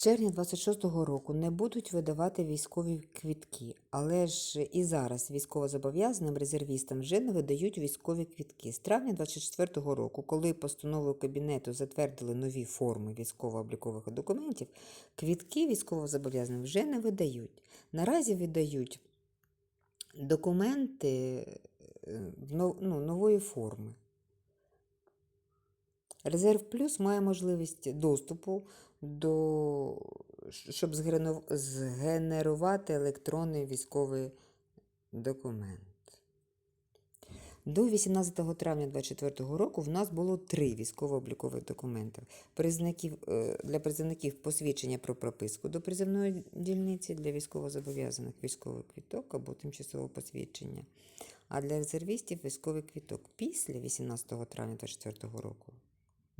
червня 26-го року не будуть видавати військові квітки, але ж і зараз військовозобов'язаним резервістам вже не видають військові квітки. З травня 24-го року, коли постановою Кабінету затвердили нові форми військово-облікових документів, квітки військовозобов'язаним вже не видають. Наразі видають документи е, ну, нової форми. Резерв Плюс має можливість доступу до щоб згенерувати електронний військовий документ. До 18 травня 2024 року в нас було три військово-облікових документи. Е, для призовників посвідчення про прописку до призовної дільниці, для військовозобов'язаних військовий квіток або тимчасове посвідчення, а для резервістів військовий квіток після 18 травня 2024 року.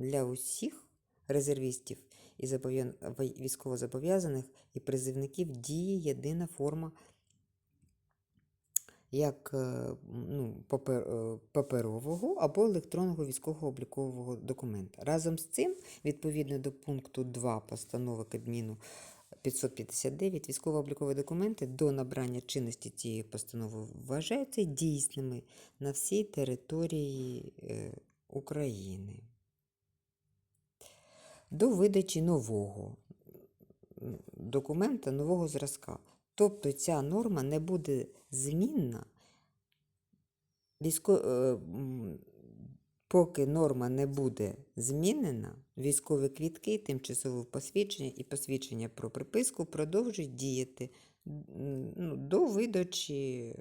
Для усіх резервістів і зобов'я- вій- військовозобов'язаних і призивників діє єдина форма як е, ну, е, паперового або електронного військового облікового документа. Разом з цим, відповідно до пункту 2 постанови Кабміну 559, військово-облікові документи до набрання чинності цієї постанови вважаються дійсними на всій території е, України. До видачі нового документа нового зразка. Тобто ця норма не буде змінна, військо... е, поки норма не буде змінена, військові квітки, тимчасове посвідчення і посвідчення про приписку продовжують діяти ну, до видачі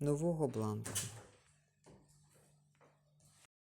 нового бланку.